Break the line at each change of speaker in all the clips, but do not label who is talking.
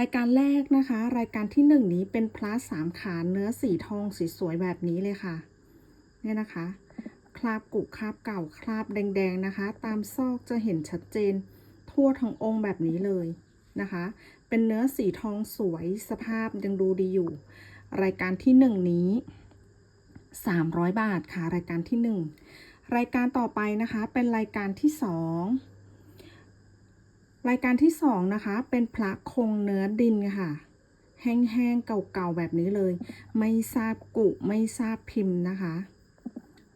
รายการแรกนะคะ รายการที่หนึ่งนี้เป็นพลาสสามขาเนื้อสีทองสีสวยแบบนี้เลยค่ะ เนี่ยนะคะ คราบกุคราบเก่าคราบแดงๆนะคะ ตามซอกจะเห็นชัดเจน ทั่วทั้งองค์แบบนี้เลยนะคะ เป็นเนื้อสีทองสวยสภาพยังดูดีอยู่ รายการที่หนึ่งนี้ 300 บาทค่ะ รายการที่หนึ่งรายการต่อไปนะคะเป็นรายการที่สอง รายการที่สองนะคะ เป็นพระคงเนื้อดินค่ะ แห้งๆเก่าๆแบบนี้เลย ไม่ทราบกุไม่ทราบพิมพ์นะคะ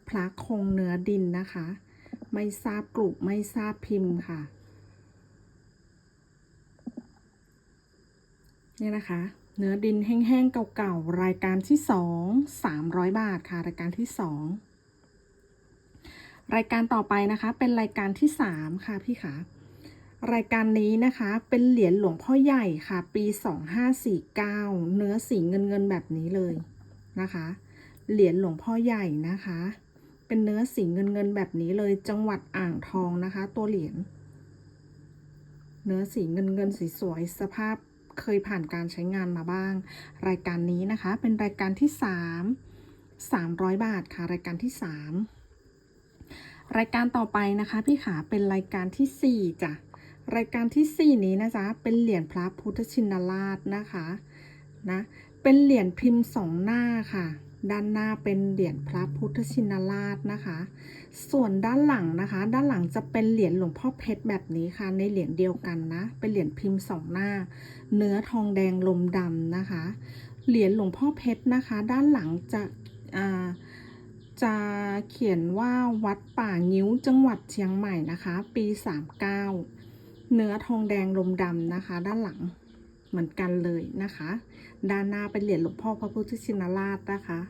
พระคงเนื้อดินนะคะ ไม่ทราบกลุ่มไม่ทราบพิมพ์ค่ะนี่นะคะ เนื้อดินแห้งๆเก่าๆรายการที่สองสามร้อยบาทค่ะ รายการที่สองรายการต่อไปนะคะ เป็นรายการที่สามค่ะพี่คะ รายการนี้นะคะเป็นเหรียญหลวงพ่อใหญ่ค่ะ ปีสองห้าสี่เก้าเนื้อสีเงินเงินแบบนี้เลยนะคะ เหรียญหลวงพ่อใหญ่นะคะ เป็นเนื้อสีเงินเงินแบบนี้เลยจังหวัดอ่างทองนะคะ ตัวเหรียญเนื้อสีเงินเงินสีสวยสภาพเคยผ่านการใช้งานมาบ้าง รายการนี้นะคะ เป็นรายการที่สามสามร้อยบาทค่ะ รายการที่สามรายการต่อไปนะคะ พี่ขาเป็นรายการที่สี่จ้ะ รายการที่สี่นี้นะจ๊ะเป็นเหรียญพระพุทธชินราชนะคะนะเป็นเหรียญพิมพ์สองหน้าค่ะ ด้านหน้าเป็นเหรียญพระพุทธชินราชนะคะ ส่วนด้านหลังนะคะ ด้านหลังจะเป็นเหรียญหลวงพ่อเพชรแบบนี้ค่ะ ในเหรียญเดียวกันนะ เป็นเหรียญพิมพ์สองหน้า เนื้อทองแดงลมดำนะคะ เหรียญหลวงพ่อเพชรนะคะ ด้านหลังจะอ่าจะเขียนว่าวัดป่างิ้วจังหวัดเชียงใหม่นะคะ ปี 39 เนื้อทองแดงลมดำนะคะ ด้านหลังเหมือนกันเลยนะคะ ด้านหน้าเป็นเหรียญหลวงพ่อพระพุทธชินราชนะคะ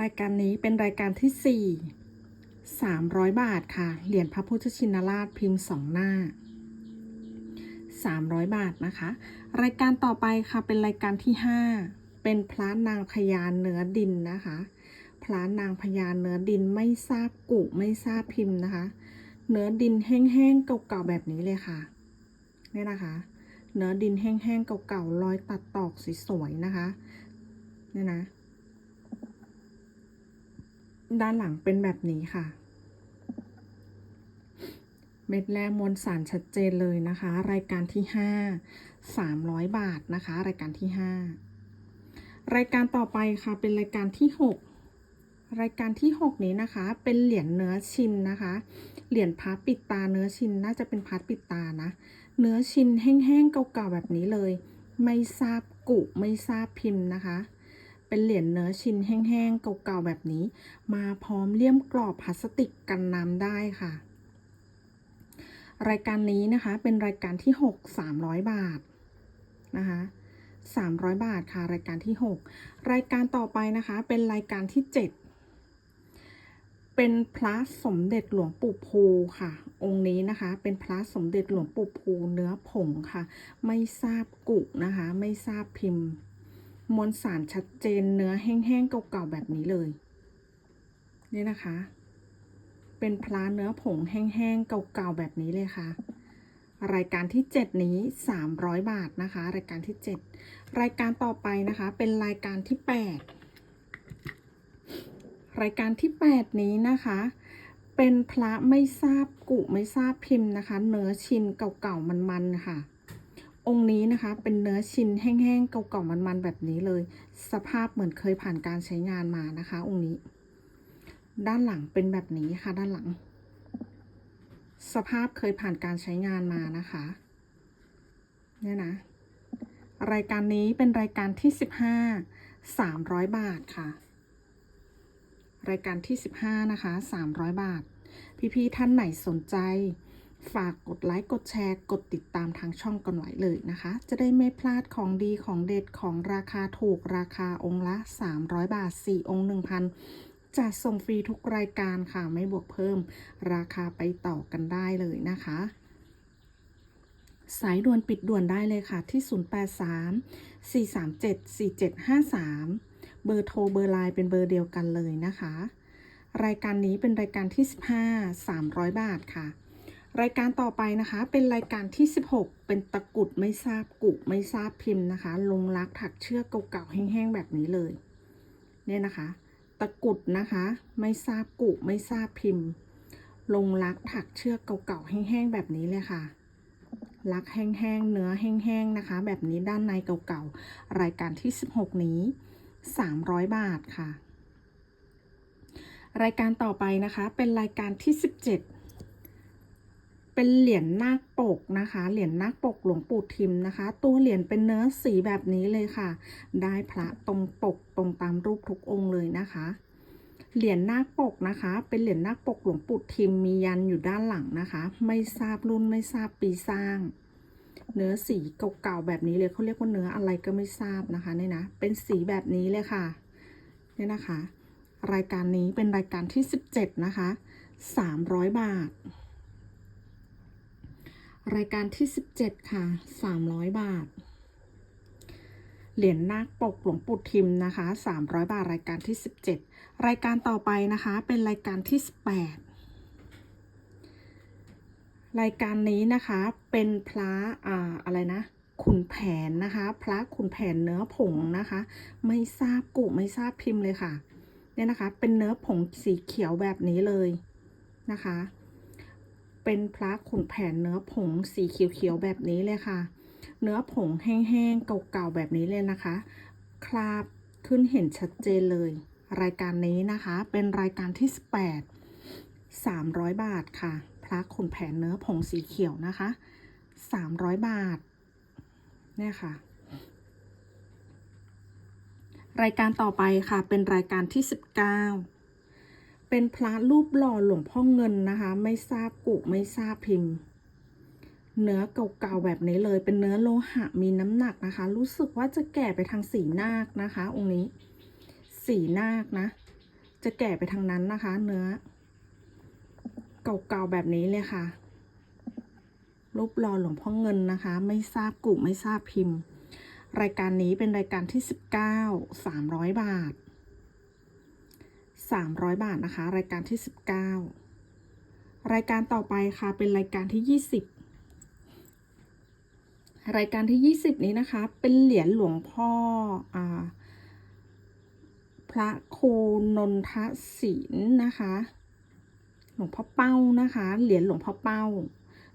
รายการนี้เป็นรายการที่ 4 300 บาทค่ะ เหรียญพระพุทธชินราชพิมพ์สองหน้า 300 บาทนะคะ รายการต่อไปค่ะเป็นรายการที่ 5 เป็นพระนางพญาเนื้อดินนะคะ พระนางพญาเนื้อดินไม่ทราบกุไม่ทราบพิมพ์นะคะ เนื้อดินแห้งๆเก่าๆแบบนี้เลยค่ะเนี่ยนะคะ เนื้อดินแห้งๆเก่าๆรอยตัดตอกสวยๆนะคะเนี่ยนะ ด้านหลังเป็นแบบนี้ค่ะ เม็ดแร่มวลสารชัดเจนเลยนะคะ รายการที่ห้าสามร้อยบาทนะคะ รายการที่ห้ารายการต่อไปค่ะเป็นรายการที่หก รายการที่หกนี้นะคะ เป็นเหรียญเนื้อชินนะคะ เหรียญพับปิดตาเนื้อชินน่าจะเป็นพัดปิดตานะ เนื้อชินแห้งๆเก่าๆแบบนี้เลย ไม่ทราบกุไม่ทราบพิมพ์นะคะ เป็นเหรียญเนื้อชิ้นแห้งๆเก่าๆแบบนี้ มาพร้อมเลี่ยมกรอบพลาสติกกันน้ำได้ค่ะ รายการนี้นะคะเป็นรายการที่ 6 300 บาทนะคะ300 บาทค่ะ รายการที่ 6 รายการต่อไปนะคะ เป็นรายการที่ 7 เป็นพระสมเด็จหลวงปู่ภูค่ะ องค์นี้นะคะ เป็นพระสมเด็จหลวงปู่ภูเนื้อผงค่ะ ไม่ทราบกุนะคะ ไม่ทราบพิมพ์ มวลสารชัดเจนเนื้อแห้งๆเก่าๆแบบนี้เลย นี่นะคะ เป็นพลาเนื้อผงแห้งๆเก่าๆแบบนี้เลยค่ะรายการที่ 7 นี้ 300 บาทนะคะ รายการที่ 7 รายการต่อไปนะคะ เป็นรายการที่ 8 รายการที่ 8 นี้นะคะ เป็นพระไม่ทราบกุไม่ทราบพิมพ์นะคะ เนื้อชินเก่าๆมันๆค่ะ องค์นี้นะคะเป็นเนื้อชิ้นแห้งๆเก่าๆมันๆแบบนี้เลย สภาพเหมือนเคยผ่านการใช้งานมานะคะ องค์นี้ ด้านหลังเป็นแบบนี้ค่ะ ด้านหลัง สภาพเคยผ่านการใช้งานมานะคะเนี่ยนะรายการนี้เป็นรายการที่สิบห้าสามร้อยบาทค่ะ รายการที่สิบห้านะคะสามร้อยบาท พี่ๆท่านไหนสนใจ ฝากกดไลค์กดแชร์ กดติดตามทางช่องกันไว้เลยนะคะ จะได้ไม่พลาดของดีของเด็ดของราคาถูกราคาองค์ละ 300 บาท 4 องค์ 1,000จะส่งฟรีทุกรายการค่ะ ไม่บวกเพิ่มราคาไปต่อกันได้เลยนะคะ สายด่วนปิดด่วนได้เลยค่ะที่ 083 437 4753 เบอร์โทรเบอร์ไลน์เป็นเบอร์เดียวกันเลยนะคะ รายการนี้เป็นรายการที่ 15 300 บาทค่ะ รายการต่อไปนะคะเป็นรายการที่ 16 เป็นตะกุดไม่ทราบกุไม่ทราบพิมพ์นะคะ ลงรักถักเชือกเก่าๆแห้งๆแบบนี้เลย เนี่ยนะคะ ตะกุดนะคะ ไม่ทราบกุไม่ทราบพิมพ์ ลงรักถักเชือกเก่าๆแห้งๆแบบนี้เลยค่ะรักแห้งๆ เนื้อแห้งๆ นะคะ แบบนี้ด้านในเก่าๆ รายการที่ 16 นี้ 300 บาทค่ะ รายการต่อไปนะคะเป็นรายการที่ 17 เป็นเหรียญนาคปกนะคะ เหรียญนาคปกหลวงปู่ทิมนะคะ ตัวเหรียญเป็นเนื้อสีแบบนี้เลยค่ะ ได้พระตรงปกตรงตามรูปทุกองค์เลยนะคะเหรียญนาคปกนะคะ เป็นเหรียญนาคปกหลวงปู่ทิมมียันอยู่ด้านหลังนะคะ ไม่ทราบรุ่นไม่ทราบปีสร้าง เนื้อสีเก่าๆแบบนี้เลยเขาเรียกว่าเนื้ออะไรก็ไม่ทราบนะคะเนี่ยนะ เป็นสีแบบนี้เลยค่ะเนี่ยนะคะ รายการนี้เป็นรายการที่ 17 นะคะ 300 บาท รายการที่ 17 ค่ะ 300 บาท เหรียญนาคปกหลวงปู่ทิมนะคะ 300 บาทรายการที่ 17 รายการต่อไปนะคะ เป็นรายการที่ 18 รายการนี้นะคะเป็นพระอ่าอะไรนะขุนแผนนะคะ พระขุนแผนเนื้อผงนะคะ ไม่ทราบกุไม่ทราบพิมพ์เลยค่ะเนี่ยนะคะ เป็นเนื้อผงสีเขียวแบบนี้เลยนะคะ เป็นพระขุนแผนเนื้อผงสีเขียวๆแบบนี้เลยค่ะ เนื้อผงแห้งๆเก่าๆแบบนี้เลยนะคะ คราบขึ้นเห็นชัดเจนเลย รายการนี้นะคะ เป็นรายการที่ 18 300 บาทค่ะะขุนแผนเนื้อผงสีเขียวนะคะ300บาท เนี่ยค่ะ รายการต่อไปค่ะ เป็นรายการที่19เป็นพระรูปหล่อหลวงพ่อเงินนะคะ ไม่ทราบกุไม่ทราบพิมพ์ เนื้อเก่าๆแบบนี้เลย เป็นเนื้อโลหะมีน้ำหนักนะคะ รู้สึกว่าจะแก่ไปทางสีนาคนะคะ องค์นี้ สีนาคนะ จะแก่ไปทางนั้นนะคะ เนื้อ เก่าๆแบบนี้เลยค่ะ รูปหล่อหลวงพ่อเงินนะคะ ไม่ทราบกุไม่ทราบพิมพ์ รายการนี้เป็นรายการที่ 19 300 บาท 300 บาทนะคะ รายการที่ 19 รายการต่อไปค่ะเป็นรายการที่ 20รายการที่ 20 นี้นะคะ เป็นเหรียญหลวงพ่ออพระโคนนทศิลป์นะคะ หลวงพ่อเป้านะคะ เหรียญหลวงพ่อเป้า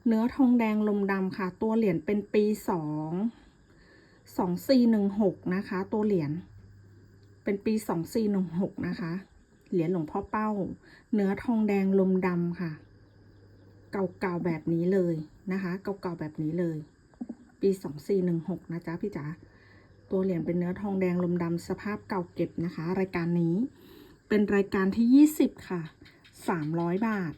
เนื้อทองแดงลมดำค่ะ ตัวเหรียญเป็นปีสองสองสี่หนึ่งหกนะคะ ตัวเหรียญเป็นปีสองสี่หนึ่งหกนะคะ เหรียญหลวงพ่อเป้า เนื้อทองแดงลมดำค่ะ เก่าๆแบบนี้เลยนะคะ เก่าๆแบบนี้เลย ปีสองสี่หนึ่งหกนะจ๊ะพี่จ๋าตัวเหรียญเป็นเนื้อทองแดงลมดำสภาพเก่าเก็บนะคะ รายการนี้เป็นรายการที่ยี่สิบค่ะ สามร้อยบาท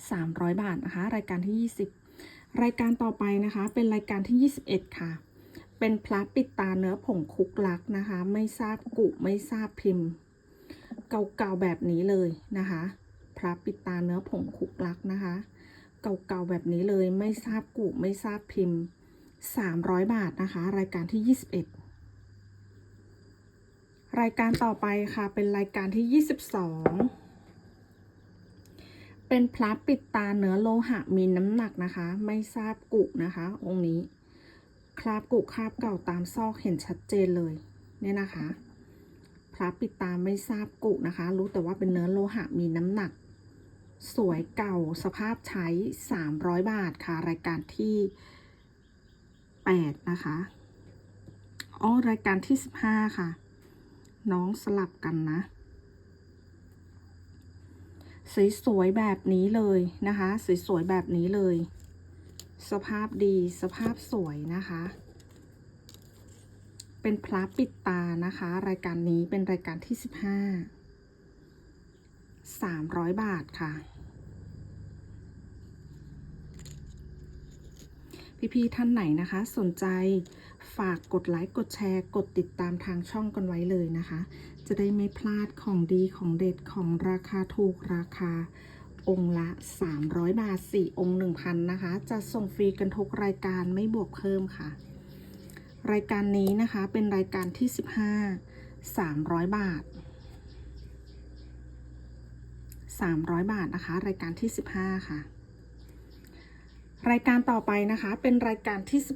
300บาทนะคะ รายการที่20รายการต่อไปนะคะ เป็นรายการที่21ค่ะ เป็นพระปิดตาเนื้อผงคุกลักนะคะ ไม่ทราบกุไม่ทราบพิมพ์ เก่าๆแบบนี้เลยนะคะพระปิดตาเนื้อผงคุกลักนะคะ เก่าๆแบบนี้เลยไม่ทราบกุไม่ทราบพิมพ์300บาทนะคะ รายการที่21 รายการต่อไปค่ะ เป็นรายการที่ 22 เป็นพระปิดตาเนื้อโลหะมีน้ำหนักนะคะ ไม่ทราบกุนะคะ องค์นี้ คราบกุคราบเก่าตามซอกเห็นชัดเจนเลย เนี่ยนะคะ พระปิดตาไม่ทราบกุนะคะ รู้แต่ว่าเป็นเนื้อโลหะมีน้ำหนัก สวยเก่าสภาพใช้ 300 บาทค่ะ รายการที่ 8 นะคะอ๋อรายการที่ 15 ค่ะ น้องสลับกันนะ สวยๆแบบนี้เลยนะคะ สวยๆแบบนี้เลย สภาพดีสภาพสวยนะคะ เป็นพระปิดตานะคะ รายการนี้เป็นรายการที่สิบห้าสามร้อยบาทค่ะ พี่ๆท่านไหนนะคะ สนใจฝากกดไลค์กดแชร์ กดติดตามทางช่องกันไว้เลยนะคะ จะได้ไม่พลาดของดีของเด็ดของราคาถูกราคาองค์ละ 300 บาท 4 องค์ 1,000 นะคะ จะส่งฟรีกันทุกรายการไม่บวกเพิ่มค่ะ รายการนี้นะคะเป็นรายการที่ 15 300 บาท 300 บาทนะคะ รายการที่ 15 ค่ะ รายการต่อไปนะคะ เป็นรายการที่ 16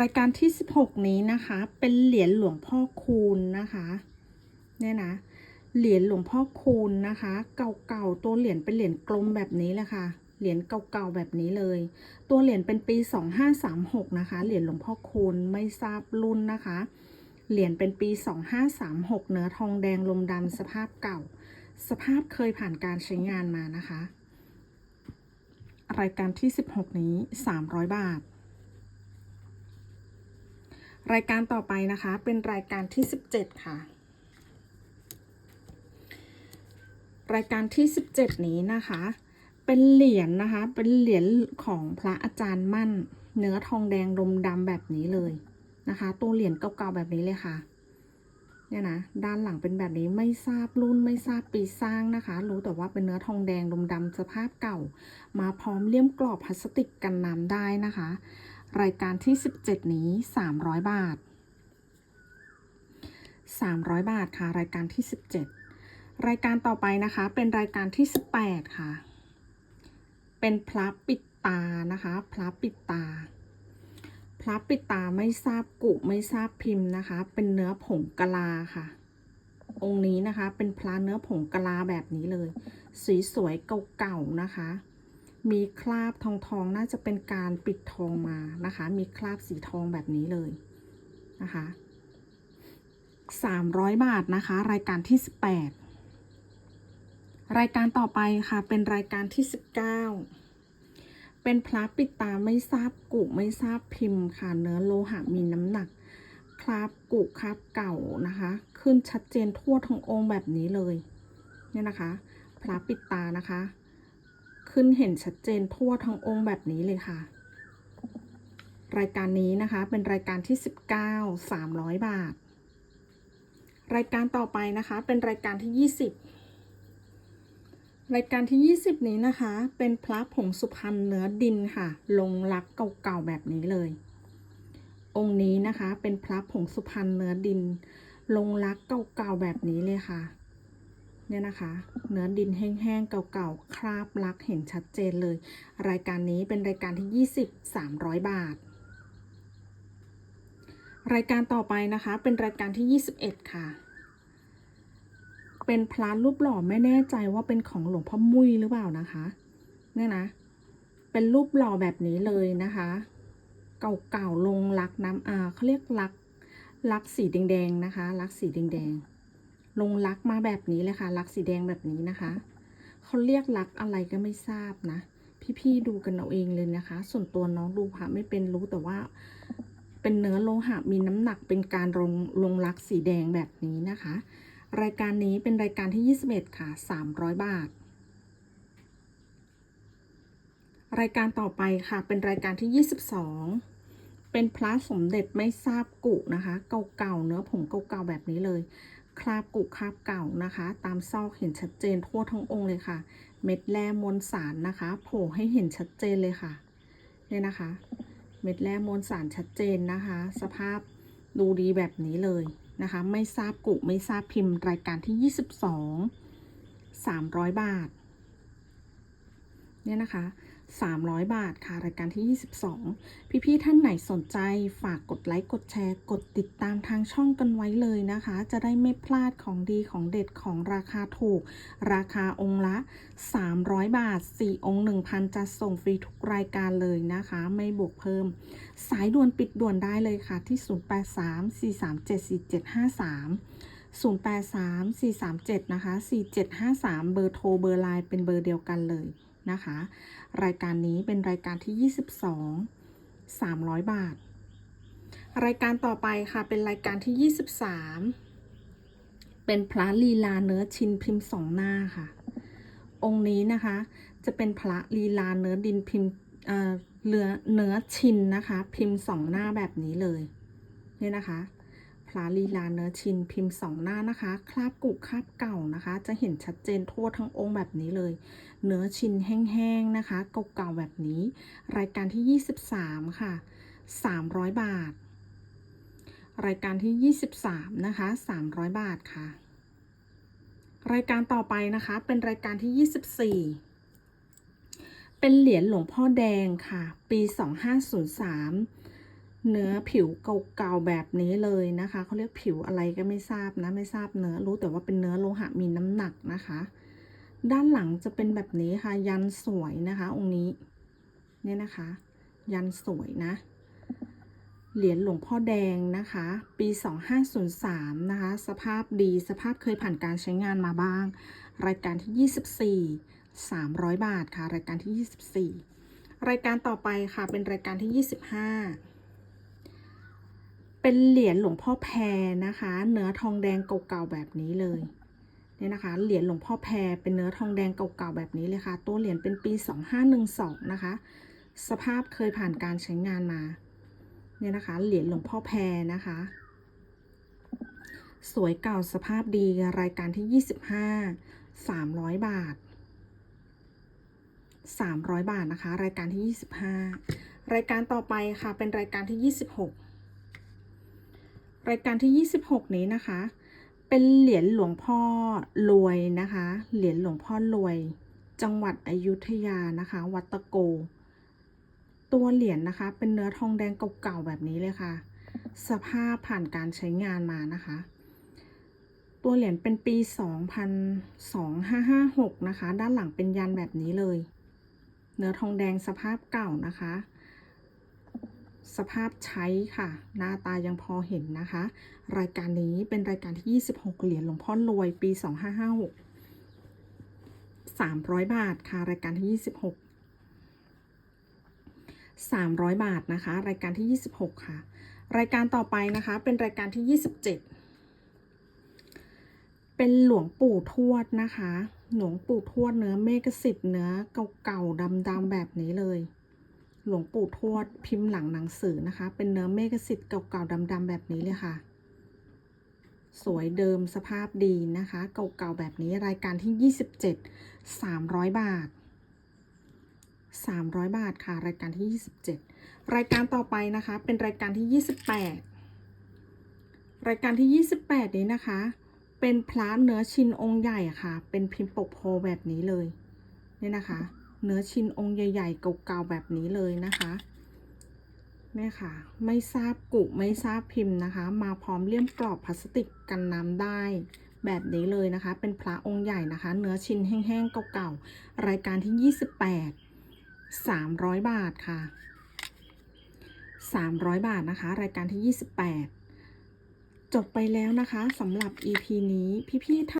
รายการที่ 16 นี้นะคะ เป็นเหรียญหลวงพ่อคูณนะคะเนี่ยนะเหรียญหลวงพ่อคูณนะคะ เก่าๆตัวเหรียญเป็นเหรียญกลมแบบนี้เลยค่ะเหรียญเก่าๆแบบนี้เลย ตัวเหรียญเป็นปี 2536 นะคะ เหรียญหลวงพ่อคูณไม่ทราบรุ่นนะคะ เหรียญเป็นปี 2536 เนื้อทองแดงลมดำสภาพเก่า สภาพเคยผ่านการใช้งานมานะคะ รายการที่ 16 นี้ 300 บาท รายการต่อไปนะคะ เป็นรายการที่ 17 ค่ะ รายการที่ 17 นี้นะคะ เป็นเหรียญนะคะ เป็นเหรียญของพระอาจารย์มั่น เนื้อทองแดงลมดำแบบนี้เลยนะคะ ตัวเหรียญเก่าๆแบบนี้เลยค่ะ เนี่ยนะด้านหลังเป็นแบบนี้ไม่ทราบรุ่นไม่ทราบปีสร้างนะคะ รู้แต่ว่าเป็นเนื้อทองแดงลมดำสภาพเก่า มาพร้อมเลี่ยมกรอบพลาสติกกันน้ำได้นะคะ รายการที่ 17 นี้ 300 บาท 300 บาทค่ะ รายการที่ 17 รายการต่อไปนะคะ เป็นรายการที่ 18 ค่ะ เป็นพระปิดตานะคะพระปิดตา พระปิดตาไม่ทราบกุไม่ทราบพิมพ์นะคะ เป็นเนื้อผงกะลาค่ะ องค์นี้นะคะ เป็นพระเนื้อผงกะลาแบบนี้เลย สีสวยเก่าๆนะคะ มีคราบทองทองๆน่าจะเป็นการปิดทองมานะคะ มีคราบสีทองแบบนี้เลยนะคะ300 บาทนะคะ รายการที่ 18 รายการต่อไปค่ะเป็นรายการที่ 19 เป็นพระปิดตาไม่ทราบกุไม่ทราบพิมพ์ค่ะ เนื้อโลหะมีน้ำหนักคราบกุคราบเก่านะคะ ขึ้นชัดเจนทั่วทั้งองค์แบบนี้เลยเนี่ยนะคะ พระปิดตานะคะ ขึ้นเห็นชัดเจนทั่วทั้งองค์แบบนี้เลยค่ะ รายการนี้นะคะเป็นรายการที่ 19 300 บาท รายการต่อไปนะคะเป็นรายการที่ 20 รายการที่ 20 นี้นะคะ เป็นพระผงสุพรรณเนื้อดินค่ะ ลงรักเก่าๆแบบนี้เลย องค์นี้นะคะ เป็นพระผงสุพรรณเนื้อดิน ลงรักเก่าๆแบบนี้เลยค่ะ เนี่ยนะคะ เนื้อดินแห้งๆเก่าๆคราบลักเห็นชัดเจนเลย รายการนี้เป็นรายการที่ 20 300 บาท รายการต่อไปนะคะ เป็นรายการที่ 21 ค่ะ เป็นพระรูปหล่อไม่แน่ใจว่าเป็นของหลวงพ่อมุ้ยหรือเปล่านะคะ เนี่ยนะ เป็นรูปหล่อแบบนี้เลยนะคะ เก่าๆลงลักน้ำอาเขาเรียกลักลักสีแดงๆนะคะ ลักสีแดงๆลงลักมาแบบนี้เลยค่ะ ลักสีแดงแบบนี้นะคะเขาเรียกลักอะไรก็ไม่ทราบนะ พี่ๆดูกันเอาเองเลยนะคะ ส่วนตัวน้องดูพระไม่เป็นรู้แต่ว่าเป็นเนื้อโลหะมีน้ำหนักเป็นการลงลงลักสีแดงแบบนี้นะคะ รายการนี้เป็นรายการที่ 21 ค่ะ 300 บาท รายการต่อไปค่ะ เป็นรายการที่ 22 เป็นพระสมเด็จไม่ทราบกุนะคะ เก่าๆ เนื้อผงเก่าๆ แบบนี้เลย คราบกุคราบเก่านะคะ ตามซอกเห็นชัดเจนทั่วทั้งองค์เลยค่ะ เม็ดแร่มวลสารนะคะ โผล่ให้เห็นชัดเจนเลยค่ะ เนี่ยนะคะ เม็ดแร่มวลสารชัดเจนนะคะ สภาพดูดีแบบนี้เลย นะคะ ไม่ทราบกุไม่ทราบพิมพ์รายการที่ 22 300 บาท เนี่ยนะคะ 300 บาทค่ะ รายการที่ 22 พี่ๆท่านไหนสนใจฝากกดไลค์กดแชร์ กดติดตามทางช่องกันไว้เลยนะคะ จะได้ไม่พลาดของดีของเด็ดของราคาถูก ราคาองค์ละ 300 บาท 4 องค์ 1,000 จะส่งฟรีทุกรายการเลยนะคะ ไม่บวกเพิ่ม สายด่วนปิดด่วนได้เลยค่ะที่ 0834374753 083437นะคะ4753 เบอร์โทรเบอร์ไลน์เป็นเบอร์เดียวกันเลย นะคะ รายการนี้เป็นรายการที่ 22 300 บาท รายการต่อไปค่ะเป็นรายการที่ 23 เป็นพระลีลาเนื้อชินพิมพ์สองหน้าค่ะ องค์นี้นะคะจะเป็นพระลีลาเนื้อดินพิมพ์เอ่อเนื้อเนื้อชินนะคะ พิมพ์สองหน้าแบบนี้เลย เนี่ยนะคะ พระลีลาเนื้อชินพิมพ์สองหน้านะคะ คราบกุคราบเก่านะคะ จะเห็นชัดเจนทั่วทั้งองค์แบบนี้เลย เนื้อชินแห้งๆนะคะเก่าๆแบบนี้ รายการที่ 23 ค่ะ 300 บาท รายการที่ 23 นะคะ 300 บาทค่ะ รายการต่อไปนะคะเป็นรายการที่ 24เป็นเหรียญหลวงพ่อแดงค่ะ ปี 2503 เนื้อผิวเก่าๆแบบนี้เลยนะคะเขาเรียกผิวอะไรก็ไม่ทราบนะไม่ทราบเนื้อรู้แต่ว่าเป็นเนื้อโลหะมีน้ำหนักนะคะ ด้านหลังจะเป็นแบบนี้ค่ะ ยันสวยนะคะ องค์นี้เนี่ยนะคะ ยันสวยนะ เหรียญหลวงพ่อแดงนะคะ ปี 2503 นะคะ สภาพดีสภาพเคยผ่านการใช้งานมาบ้าง รายการที่ 24 300 บาทค่ะ รายการที่ 24 รายการต่อไปค่ะเป็นรายการที่ 25 เป็นเหรียญหลวงพ่อแพรนะคะ เนื้อทองแดงเก่าๆแบบนี้เลยเนี่ยนะคะ เหรียญหลวงพ่อแพรเป็นเนื้อทองแดงเก่าๆแบบนี้เลยค่ะ ตัวเหรียญเป็นปี 2512 นะคะ สภาพเคยผ่านการใช้งานมาเนี่ยนะคะ เหรียญหลวงพ่อแพรนะคะ สวยเก่าสภาพดีรายการที่ 25 300 บาท 300 บาทนะคะ รายการที่ 25 รายการต่อไปค่ะเป็นรายการที่ 26 รายการที่ 26 นี้นะคะ เป็นเหรียญหลวงพ่อรวยนะคะ เหรียญหลวงพ่อรวย จังหวัดอยุธยานะคะ วัดตะโก ตัวเหรียญนะคะ เป็นเนื้อทองแดงเก่าๆแบบนี้เลยค่ะ สภาพผ่านการใช้งานมานะคะ ตัวเหรียญเป็นปี 202556 นะคะ ด้านหลังเป็นยันแบบนี้เลย เนื้อทองแดงสภาพเก่านะคะ สภาพใช้ค่ะ หน้าตายังพอเห็นนะคะ รายการนี้เป็นรายการที่ 26 เหรียญหลวงพ่อรวยปี 2556 300 บาทค่ะ รายการที่ 26 300 บาทนะคะ รายการที่ 26 ค่ะ รายการต่อไปนะคะ เป็นรายการที่ 27 เป็นหลวงปู่ทวดนะคะ หลวงปู่ทวดเนื้อเมฆสิทธิ์เนื้อเก่าๆดำๆแบบนี้เลย หลวงปู่ทวดพิมพ์หลังหนังสือนะคะ เป็นเนื้อเมฆสิทธิ์เก่าๆดำๆแบบนี้เลยค่ะ สวยเดิมสภาพดีนะคะ เก่าๆแบบนี้รายการที่ 27 300 บาท 300 บาทค่ะ รายการที่ 27 รายการต่อไปนะคะ เป็นรายการที่ 28 รายการที่ 28 นี้นะคะ เป็นพระเนื้อชินองค์ใหญ่ค่ะ เป็นพิมพ์ปกโพแบบนี้เลย เนี่ยนะคะ เนื้อชิ้นองค์ใหญ่ ๆ เก่าๆแบบนี้เลยนะคะเนี่ยค่ะ ไม่ทราบกุไม่ทราบพิมพ์นะคะ มาพร้อมเลี่ยมกรอบพลาสติกกันน้ำได้แบบนี้เลยนะคะ เป็นพระองค์ใหญ่นะคะ เนื้อชิ้นแห้งๆเก่าๆรายการที่ 28 300 บาทค่ะ 300 บาทนะคะ รายการที่ 28 จบไปแล้วนะคะสำหรับ EP นี้พี่ๆท่า